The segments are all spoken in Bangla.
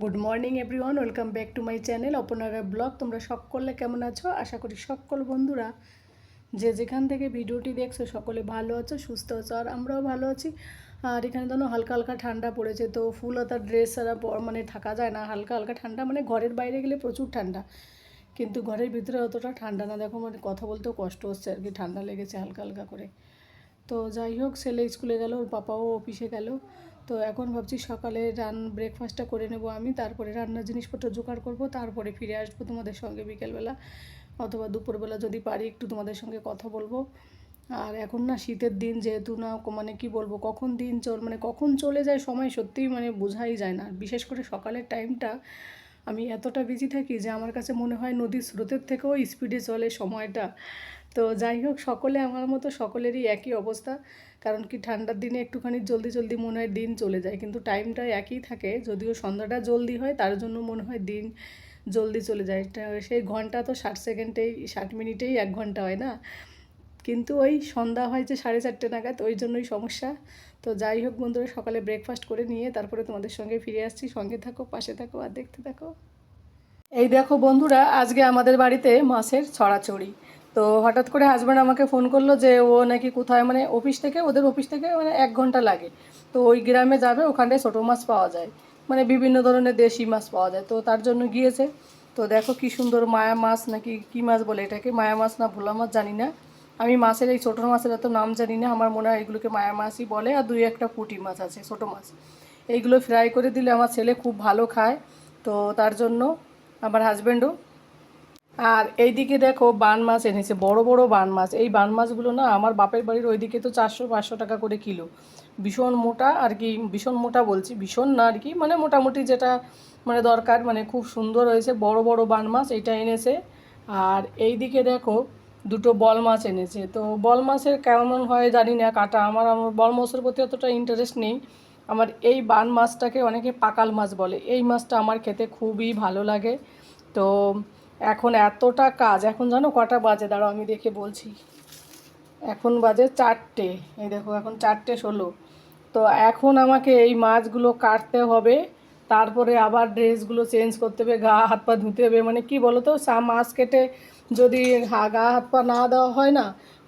Good morning everyone welcome back to my channel অপনারা blog তোমরা সকলে কেমন আছো? আশা করি সকল বন্ধুরা যে যেখান থেকে ভিডিওটি দেখছ, সকলে ভালো আছো, সুস্থ আছো, আর আমরাও ভালো আছি। আর এখানে ধরো হালকা হালকা ঠান্ডা পড়েছে, তো ফুল তার ড্রেস ছাড়া মানে থাকা যায় না। হালকা হালকা ঠান্ডা মানে ঘরের বাইরে গেলে প্রচুর ঠান্ডা। কিন্তু ঘরের ভিতরে অতটা ঠান্ডা না। দেখো মানে কথা বলতেও কষ্ট হচ্ছে আর কি, ঠান্ডা লেগেছে হালকা হালকা করে। তো যাই হোক, ছেলে স্কুলে গেল, ওর পাপাও অফিসে গেল। তো এখন ভাবছি সকালে রান ব্রেকফাস্টটা করে নেব আমি, তারপরে রান্নার জিনিসপত্র জোগাড় করব, তারপরে ফিরে আসব তোমাদের সঙ্গে বিকেলবেলা, অথবা দুপুরবেলা যদি পারি একটু তোমাদের সঙ্গে কথা বলব। আর এখন না শীতের দিন যেহেতু না মানে কি বলব, কখন দিন চল মানে কখন চলে যায় সময় সত্যিই মানে বোঝাই যায় না। বিশেষ করে সকালের টাইমটা আমি এতটা বিজি থাকি যে আমার কাছে মনে হয় নদীর স্রোতের থেকেও স্পিডে চলে সময়টা। তো যাই হোক, সকলে আমার মতো সকলেরই একই অবস্থা। কারণ কি ঠান্ডার দিনে একটুখানি জলদি জলদি মনে হয় দিন চলে যায়। কিন্তু টাইমটা একই থাকে। যদিও সন্ধ্যাটা জলদি হয়, তার জন্য মনে হয় দিন জলদি চলে যায়। সেই ঘণ্টা তো ষাট সেকেন্ডেই ষাট মিনিটেই এক ঘণ্টা হয় না? কিন্তু ওই সন্ধ্যা হয় যে সাড়ে চারটে নাগাদ, ওই জন্যই সমস্যা। তো যাই হোক বন্ধুরা, সকালে ব্রেকফাস্ট করে নিয়ে তারপরে তোমাদের সঙ্গে ফিরে আসছি। সঙ্গে থাকো, পাশে থাকো আর দেখতে থাকো। এই দেখো বন্ধুরা, আজকে আমাদের বাড়িতে মাছের ছড়াছড়ি। তো হঠাৎ করে হাজব্যান্ড আমাকে ফোন করল যে ও নাকি কোথায় মানে অফিস থেকে, ওদের অফিস থেকে মানে এক ঘণ্টা লাগে। তো ওই গ্রামে যাবে, ওখানটায় ছোটো মাছ পাওয়া যায়। মানে বিভিন্ন ধরনের দেশি মাছ পাওয়া যায়। তো তার জন্য গিয়েছে। তো দেখো কি সুন্দর মায়া মাছ নাকি কি মাছ বলে এটাকে? মায়া মাছ না ভোলা মাছ জানি না। আমি মাছের এই ছোটো মাছের এত নাম জানি না, আমার মনে হয় এগুলোকে মায়া মাছই বলে, আর দুই একটা পুঁটি মাছ আছে, ছোটো মাছ। এইগুলো ফ্রাই করে দিলে আমার ছেলে খুব ভালো খায়, তো তার জন্য আমার হাজব্যান্ডও আর এইদিকে দেখো বান মাছ এনেছে, বড় বড় বান মাছ। এই বান মাছগুলো না আমার বাপের বাড়ির ওইদিকে তো চারশো পাঁচশো টাকা করে কিলো। ভীষণ মোটা আর কি, ভীষণ মোটা বলছি, ভীষণ না আর কি মানে মোটামুটি যেটা মানে দরকার মানে খুব সুন্দর হয়েছে, বড় বড় বান মাছ এটা এনেছে। আর এইদিকে দেখো দুটো বল মাছ এনেছে। তো বল মাছের কেমন হয় জানি না, কাটা আমার আমার বল মাছের প্রতি অতটা ইন্টারেস্ট নেই। আমার এই বান মাছটাকে অনেকে পাকাল মাছ বলে। এই মাছটা আমার খেতে খুবই ভালো লাগে। তো এখন এতটা কাজ, এখন জানো কটা বাজে? দাঁড়াও, আমি দেখে বলছি। এখন বাজে চারটে। এই দেখো, এখন চারটে ষোলো। তো এখন আমাকে এই মাছগুলো কাটতে হবে। তারপরে আবার ড্রেসগুলো চেঞ্জ করতে হবে, গা, হাত পা ধুতে হবে। মানে কি বলো তো মাছ কেটে যদি গা হাত পা না দেওয়া হয় না,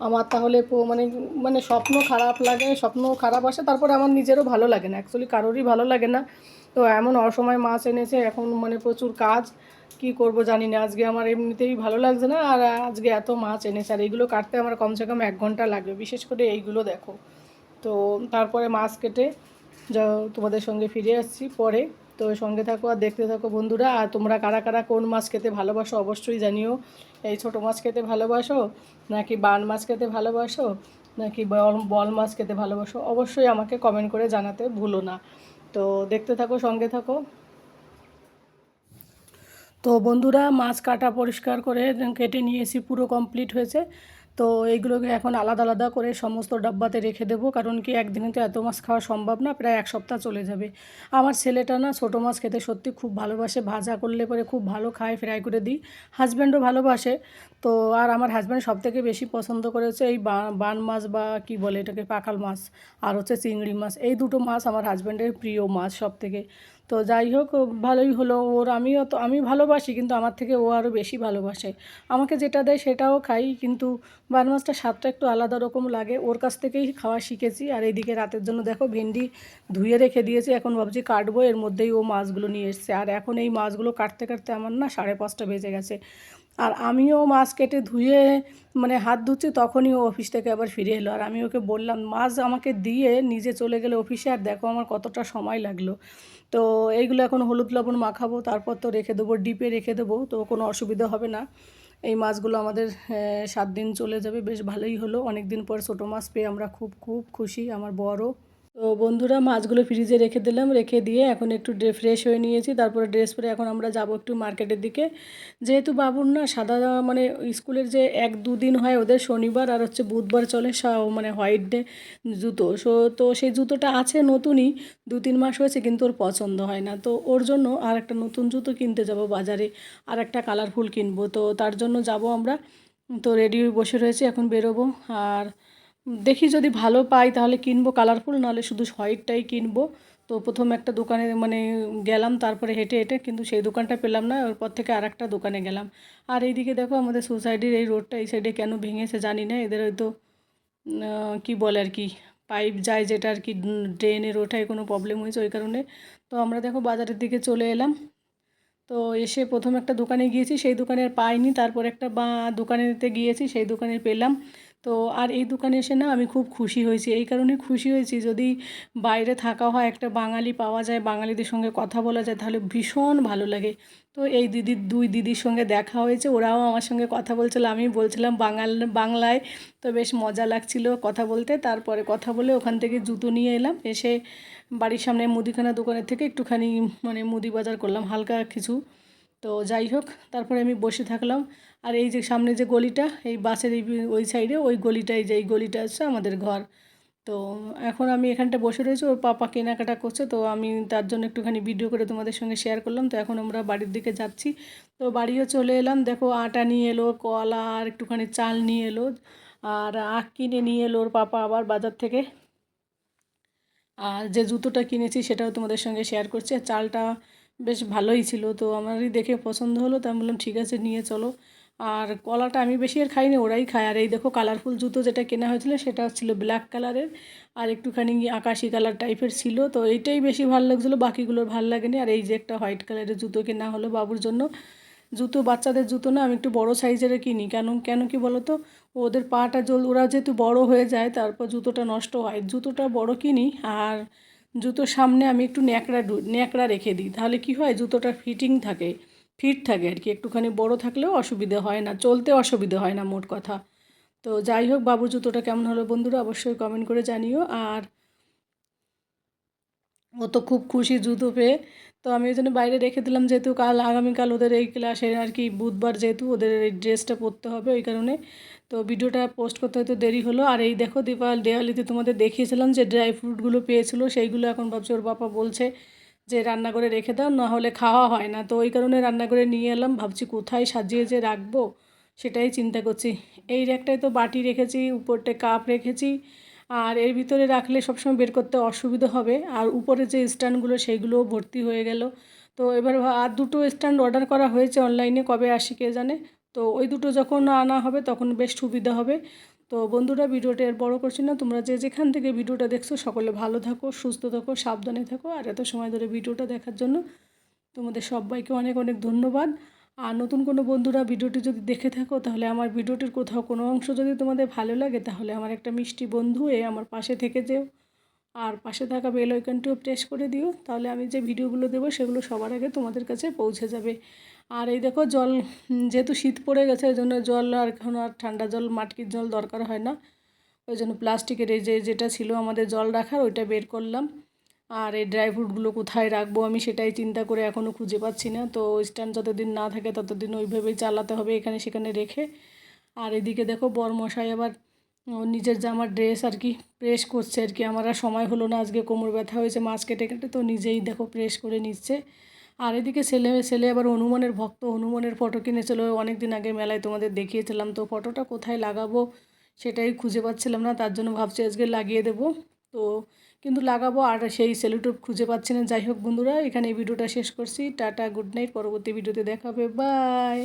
আমার তাহলে মানে মানে স্বপ্ন খারাপ লাগে, স্বপ্ন খারাপ আসে, তারপরে আমার নিজেরও ভালো লাগে না। অ্যাকচুয়ালি কারোরই ভালো লাগে না। তো এমন অসময় মাছ এনেছে, এখন মানে প্রচুর কাজ। কি করব জানি না, আজকে আমার এমনিতেই ভালো লাগছে না, আর আজকে এত মাছ এনেছে, আর এইগুলো কাটতে আমার কমসে কম এক ঘণ্টা লাগবে। বিশেষ করে এইগুলো দেখো। তো তারপরে মাছ কেটে তোমাদের সঙ্গে ফিরে আসছি পরে। তো সঙ্গে থাকো আর দেখতে থাকো বন্ধুরা। আর তোমরা কারা কারা কোন মাছ খেতে ভালোবাসো অবশ্যই জানিও। এই ছোটো মাছ খেতে ভালোবাসো, নাকি বান মাছ খেতে ভালোবাসো, নাকি বল বল মাছ খেতে ভালোবাসো, অবশ্যই আমাকে কমেন্ট করে জানাতে ভুলো না। তো দেখতে থাকো, সঙ্গে থাকো। তো বন্ধুরা, মাছ কাটা পরিষ্কার করে কেটে নিয়েছি পুরো কমপ্লিট হয়েছে। তো এইগুলোকে এখন আলাদা আলাদা করে সমস্ত ডাব্বাতে রেখে দেবো, কারণ কি একদিনে তো এত মাছ খাওয়া সম্ভব না, প্রায় এক সপ্তাহ চলে যাবে। আমার ছেলেটা না ছোটো মাছ খেতে সত্যি খুব ভালোবাসে, ভাজা করলে পরে খুব ভালো খায় ফ্রাই করে দিই। হাজব্যান্ডও ভালোবাসে, তো আর আমার হাজব্যান্ড সব থেকে বেশি পছন্দ করেছে এই বান মাছ বা কি বলে এটাকে পাকাল মাছ, আর হচ্ছে চিংড়ি মাছ। এই দুটো মাছ আমার হাজব্যান্ডের প্রিয় মাছ সব থেকে তো যাই হোক ভালোই হলো। ওর আমিও তো, আমি ভালোবাসি, কিন্তু আমার থেকে ও আরও বেশি ভালোবাসে। আমাকে যেটা দেয় সেটাও খাই, কিন্তু বান মাছটা স্বাদটা একটু আলাদা রকম লাগে। ওর কাছ থেকেই খাওয়া শিখেছি। আর এইদিকে রাতের জন্য দেখো ভেন্ডি ধুয়ে রেখে দিয়েছি। এখন ভাবছি কাটবো। এর মধ্যেই ও মাছগুলো নিয়ে এসছে। আর এখন এই মাছগুলো কাটতে কাটতে আমার না সাড়ে পাঁচটা বেজে গেছে। আর আমিও মাছ কেটে ধুয়ে মানে হাত ধুচ্ছি, তখনই ও অফিস থেকে আবার ফিরে এলো। আর আমি ওকে বললাম, মাছ আমাকে দিয়ে নিজে চলে গেলে অফিসে আর দেখো আমার কতটা সময় লাগল। তো এইগুলো এখন হলুদ লবণ মাখাবো, তারপর তো রেখে দেবো, ডিপে রেখে দেবো, তো কোনো অসুবিধা হবে না। এই মাছগুলো আমাদের সাত দিন চলে যাবে, বেশ ভালোই হলো। অনেক দিন পর ছোটো মাছ পেয়ে আমরা খুব খুব খুশি, আমার বড়। তো বন্ধুরা মাছগুলো ফ্রিজে রেখে দিলাম, রেখে দিয়ে এখন একটু ফ্রেশ হয়ে নিয়েছি। তারপরে ড্রেস পরে এখন আমরা যাব একটু মার্কেটের দিকে। যেহেতু বাবুর না সাদা মানে স্কুলের যে এক দুদিন হয় ওদের শনিবার আর হচ্ছে বুধবার চলে মানে হোয়াইট ডে জুতো। সো, তো সেই জুতোটা আছে নতুনই, দু তিন মাস হয়েছে কিন্তু ওর পছন্দ হয় না। তো ওর জন্য আর একটা নতুন জুতো কিনতে যাব বাজারে, আর একটা কালারফুল কিনবো। তো তার জন্য যাব আমরা। তো রেডি বসে রয়েছে, এখন বেরোবো। আর দেখি যদি ভালো পাই তাহলে কিনবো কালারফুল নাহলে শুধু হোয়াইটটাই কিনবো। তো প্রথম একটা দোকানে মানে গেলাম, তারপরে হেঁটে হেঁটে, কিন্তু সেই দোকানটা পেলাম না ওর পর থেকে আর একটা দোকানে গেলাম। আর এইদিকে দেখো আমাদের সোসাইটির এই রোডটা, এই সাইডে কেন ভেঙেছে জানি না, এদের হয়তো কি বলে আর কি পাইপ যায় যেটা আর কি ড্রেনের ওঠায় কোনো প্রবলেম হয়েছে ওই কারণে। তো আমরা দেখো বাজারের দিকে চলে এলাম। তো এসে প্রথম একটা দোকানে গিয়েছি, সেই দোকানে পাইনি, তারপর একটা বা দোকানেতে গিয়েছি, সেই দোকানে পেলাম। তো আর এই দোকানে এসে না আমি খুব খুশি হয়েছি। এই কারণে খুশি হয়েছি যদি বাইরে থাকা হয়, একটা বাঙালি পাওয়া যায়, বাঙালিদের সঙ্গে কথা বলা যায়, তাহলে ভীষণ ভালো লাগে। তো এই দিদির, দুই দিদির সঙ্গে দেখা হয়েছে, ওরাও আমার সঙ্গে কথা বলছিল আমি বলছিলাম বাঙাল, বাংলায়। তো বেশ মজা লাগছিল কথা বলতে। তারপরে কথা বলে ওখান থেকে জুতো নিয়ে এলাম, এসে বাড়ির সামনে মুদিখানা দোকানের থেকে একটুখানি মানে মুদি বাজার করলাম, হালকা কিছু। তো যাই হোক, তারপরে আমি বসে থাকলাম। আর এই যে সামনে যে গলিটা, এই বাসের এই ওই সাইডে ওই গলিটাই যে এই গলিটা আছে আমাদের ঘর। তো এখন আমি এখানটা বসে রয়েছি, ওর পাপা কেনাকাটা করছে, তো আমি তার জন্য একটুখানি ভিডিও করে তোমাদের সঙ্গে শেয়ার করলাম। তো এখন আমরা বাড়ির দিকে যাচ্ছি। তো বাড়িও চলে এলাম, দেখো আটা নিয়ে এলো, কলা আর একটুখানি চাল নিয়ে এলো, আর আখ কিনে নিয়ে এলো ওর পাপা আবার বাজার থেকে। আর যে জুতোটা কিনেছি সেটাও তোমাদের সঙ্গে শেয়ার করছি। চালটা বেশ ভালোই ছিল। তো আমারই দেখে পছন্দ হলো তো আমি বললাম, ঠিক আছে, নিয়ে চলো। আর কলাটা আমি বেশি আর খাইনি, ওরাই খায়। আর এই দেখো কালারফুল জুতো যেটা কেনা হয়েছিল, সেটা ছিল ব্ল্যাক কালারের আর একটুখানি আকাশি কালার টাইপের ছিল। তো এইটাই বেশি ভালো লাগছিল, বাকিগুলোর ভালো লাগেনি। আর এই যে একটা হোয়াইট কালারের জুতো কেনা হলো বাবুর জন্য। জুতো বাচ্চাদের জুতো না, আমি একটু বড় সাইজের কিনি। কেন কেন কি বলো তো ওদের পাটা জল ওরা যেহেতু বড় হয়ে যায়, তারপর জুতোটা নষ্ট হয়। জুতোটা বড় কিনি, আর জুতোর সামনে আমি একটু ন্যাকড়া ন্যাকড়া রেখে দিই। তাহলে কি হয়? জুতোটা ফিটিং থাকে, ফিট থাকে আর কি। একটুখানি বড় থাকলেও অসুবিধে হয় না, চলতে অসুবিধে হয় না মোট কথা। তো যাই হোক বাবু জুতোটা কেমন হলো বন্ধুরা অবশ্যই কমেন্ট করে জানিও। আর ও তো খুব খুশি জুতো পেয়ে। তো আমি ওই জন্য বাইরে রেখে দিলাম, যেহেতু কাল, আগামীকাল ওদের এই ক্লাসে আর কি, বুধবার যেহেতু ওদের এই ড্রেসটা পরতে হবে ওই কারণে। তো ভিডিওটা পোস্ট করতে হয়তো দেরি হলো। আর এই দেখো দীপাল দেওয়ালিতে তোমাদের দেখিয়েছিলাম যে ড্রাই ফ্রুটগুলো পেয়েছিলো, সেইগুলো এখন ভাবছি ওর বাবা বলছে যে রান্না করে রেখে দাও, না হলে খাওয়া হয় না। তো ওই কারণে রান্না করে নিয়ে এলাম, ভাবছি কোথায় সাজিয়ে যে রাখব সেটাই চিন্তা করছি। এই র্যাকটায় তো বাটি রেখেছি উপরটা কাপ রেখেছি, আর এর ভিতরে রাখলে সবসময় বের করতে অসুবিধা হবে। আর উপরে যে স্ট্যান্ডগুলো সেইগুলোও ভর্তি হয়ে গেল। তো এবার আর দুটো স্ট্যান্ড অর্ডার করা হয়েছে অনলাইনে কবে আসি কে জানে? তো ওই দুটো যখন আনা হবে, তখন বেশ সুবিধা হবে। তো বন্ধুরা, ভিডিওটা এর বড়ো করছি না। তোমরা যে যেখান থেকে ভিডিওটা দেখছ, সকলে ভালো থাকো, সুস্থ থাকো, সাবধানে থাকো। আর এত সময় ধরে ভিডিওটা দেখার জন্য তোমাদের সবাইকে অনেক অনেক ধন্যবাদ। আর নতুন কোনো বন্ধুরা ভিডিওটি যদি দেখে থাকো, তাহলে আমার ভিডিওটির কোথাও কোনো অংশ যদি তোমাদের ভালো লাগে, তাহলে আমার একটা মিষ্টি বন্ধু এ আমার পাশে থেকে যেও। আর পাশে থাকা বেল আইকনটিও প্রেস করে দিও। তাহলে আমি যে ভিডিওগুলো দেবো, সেগুলো সবার আগে তোমাদের কাছে পৌঁছে যাবে। আর এই দেখো জল, যেহেতু শীত পড়ে গেছে ওই জন্য জল আর এখন আর ঠান্ডা জল মাটকির জল দরকার হয় না। ওই জন্য প্লাস্টিকের এই যে, যেটা ছিল আমাদের জল রাখার, ওইটা বের করলাম। আর এই ড্রাই ফ্রুটগুলো কোথায় রাখব আমি সেটাই চিন্তা করে এখনও খুঁজে পাচ্ছি না। তো স্ট্যান্ড যতদিন না থাকে, ততদিন ওইভাবেই চালাতে হবে এখানে সেখানে রেখে। আর এদিকে দেখো বরমশাই আবার নিজের জামার ড্রেস আর কি প্রেস করছে আর কি। আমার আর সময় হলো না, আজকে কোমর ব্যথা হয়েছে, মাছ কেটে কেটে তো নিজেই দেখো প্রেস করে নিচ্ছে। আর এদিকে ছেলে ছেলে আবার হনুমানের ভক্ত, হনুমানের ফটো কিনেছিল। অনেক দিন আগে মেলায় তোমাদের দেখিয়েছিলাম। তো ফটোটা কোথায় লাগাবো সেটাই খুঁজে পাচ্ছিলাম না, তার জন্য ভাবছি আজকে লাগিয়ে দেবো। তো কিন্তু লাগাবো আর সেই সেলুটুপ খুঁজে পাচ্ছি না। যাই হোক বন্ধুরা, এখানে এই ভিডিওটা শেষ করছি। টাটা গুড নাইট পরবর্তী ভিডিওতে দেখাবে বাই